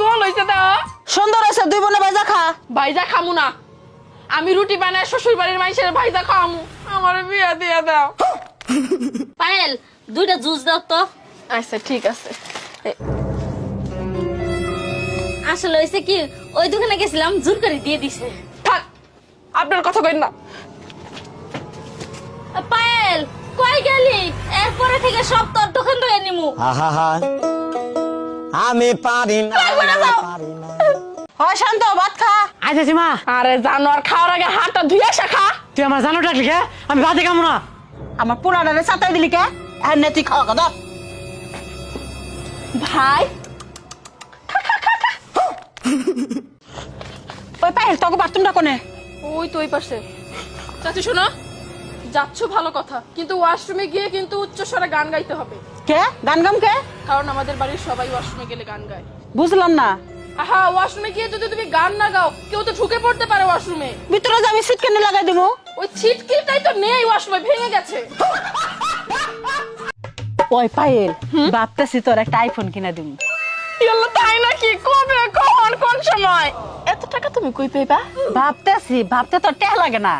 গোল হয়েছে দাও। সুন্দর আছে দুই বোনে ভাজা খা। ভাইজা খামু না। আমি রুটি বানায় শ্বশুর বাড়ির মানুষের ভাইজা খাওয়ামু। আমার বিয়া দিয়া দাও। পায়েল দুইটা জুস দাও তো। আচ্ছা ঠিক আছে। আসলে হয়েছে কি ওই দোকানে গেছিলাম জোর করে দিয়ে দিছে। থাক আপনার কথা কইন না। পায়েল কই গেলি? এরপরে থেকে সব তোর দোকান ধরে নিমু। আহা আমি পারি না পারি না। হয় শান্ত ভাত খা। আচ্ছা সীমা আরে জানোয়ার খাওয়ার আগে হাতটা ধুয়ে আসা খা। তুই আমার জানো ডাকলি কে? আমি ভাতে খাব না। আমার পুরাটারে সাতাই দিলি কে? হ্যাঁ নে তুই খাওয়া কথা ভাই। ওই পায়েল তোকে বাথরুমটা কোনে? ওই তো ওই পাশে। চাচি শোনো। যাচ্ছ ভালো কথা কিন্তু ওয়াশরুমে গিয়ে কিন্তু উচ্চ স্বরে গান গাইতে হবে। কে? গান গাম কে? কারণ আমাদের বাড়ির সবাই ওয়াশরুমে গেলে গান গায়। বুঝলাম না। আহা ওয়াশরুমে গিয়ে যদি তুমি গান না গাও কেউ তো ঢুকে পড়তে পারে ওয়াশরুমে ভিতরে যে আমি সিট কেনে লাগাই দিব ওই ছিটকিটাই তো নেই ওয়াশরুমে ভেঙে গেছে। ওই পায়েল ভাবতেছি তোর একটা আইফোন কিনা দিব ইয়াল্লা তাই নাকি? কবে কখন কোন সময়? এত টাকা তুমি কই পেবা ভাবতেছি ভাবতে তোর টেহ লাগে না।